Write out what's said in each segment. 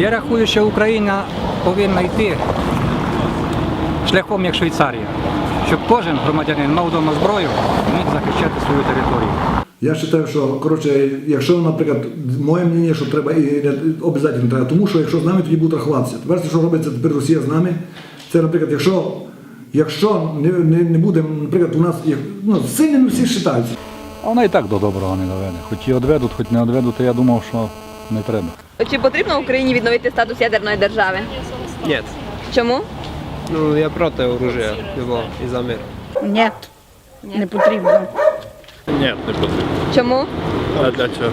Я рахую, що Україна повинна йти шляхом як Швейцарія, щоб кожен громадянин мав вдома зброю і міг захищати свою територію. Я вважаю, що коротше, якщо, наприклад, моє мнення, що треба і обов'язково треба, тому що якщо з нами тоді будуть рахуватися. Тепер що робиться тепер Росія з нами, це, наприклад, якщо, якщо не, не, не буде, наприклад, у нас як, ну, сильними всі вважаються. Вона і так до доброго не доведе. Хоч і одведуть, хоч не одведуть, то я думав, що не треба. Чи потрібно Україні відновити статус ядерної держави? Нет. Чому? Ну, я проти оружия любого і за мир. Ні, не потрібно. Ні, не потрібно. Чому? А для чого?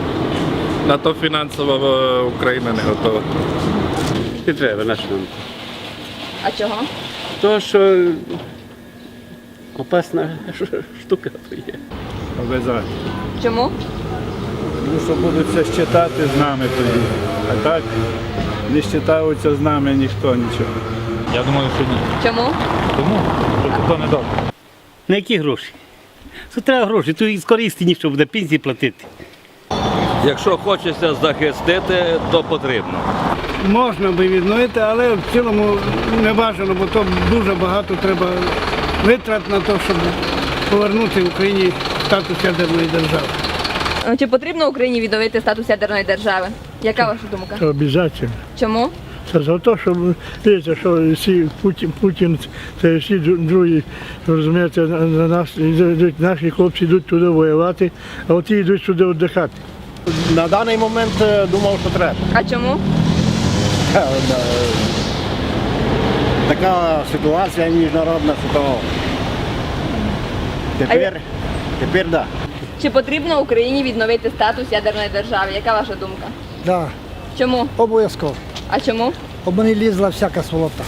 На то фінансово е, Україна не готова. Не треба на що. А чого? То, що опасна штука то є. Обов'язково. Чому? Тому що будуть все щитати з нами тоді. А так не щитаються з нами ніхто нічого. Я думаю, що ні. Чому? Тому що то не добре. На які гроші? Це треба гроші, то і скористі ніщо буде пенсії платити. Якщо хочеться захистити, то потрібно. Можна би відновити, але в цілому не бажано, бо то дуже багато треба витрат на те, щоб повернути Україні статус ядерної держави. Чи потрібно Україні відновити статус ядерної держави? Яка ваша думка? Обов'язково. Чому? Це за те, щоб дивіться, що всі Путін, Путін це всі другі, розумієте, на, на нас йдуть, наші хлопці йдуть туди воювати, а оті йдуть сюди віддихати. На даний момент е, думав, що треба. А чому? Така ситуація міжнародна, що то тепер, тепер да. Чи потрібно Україні відновити статус ядерної держави? Яка ваша думка? Да, Чому? обов'язково. А чому? Бо не лізла всяка сволота.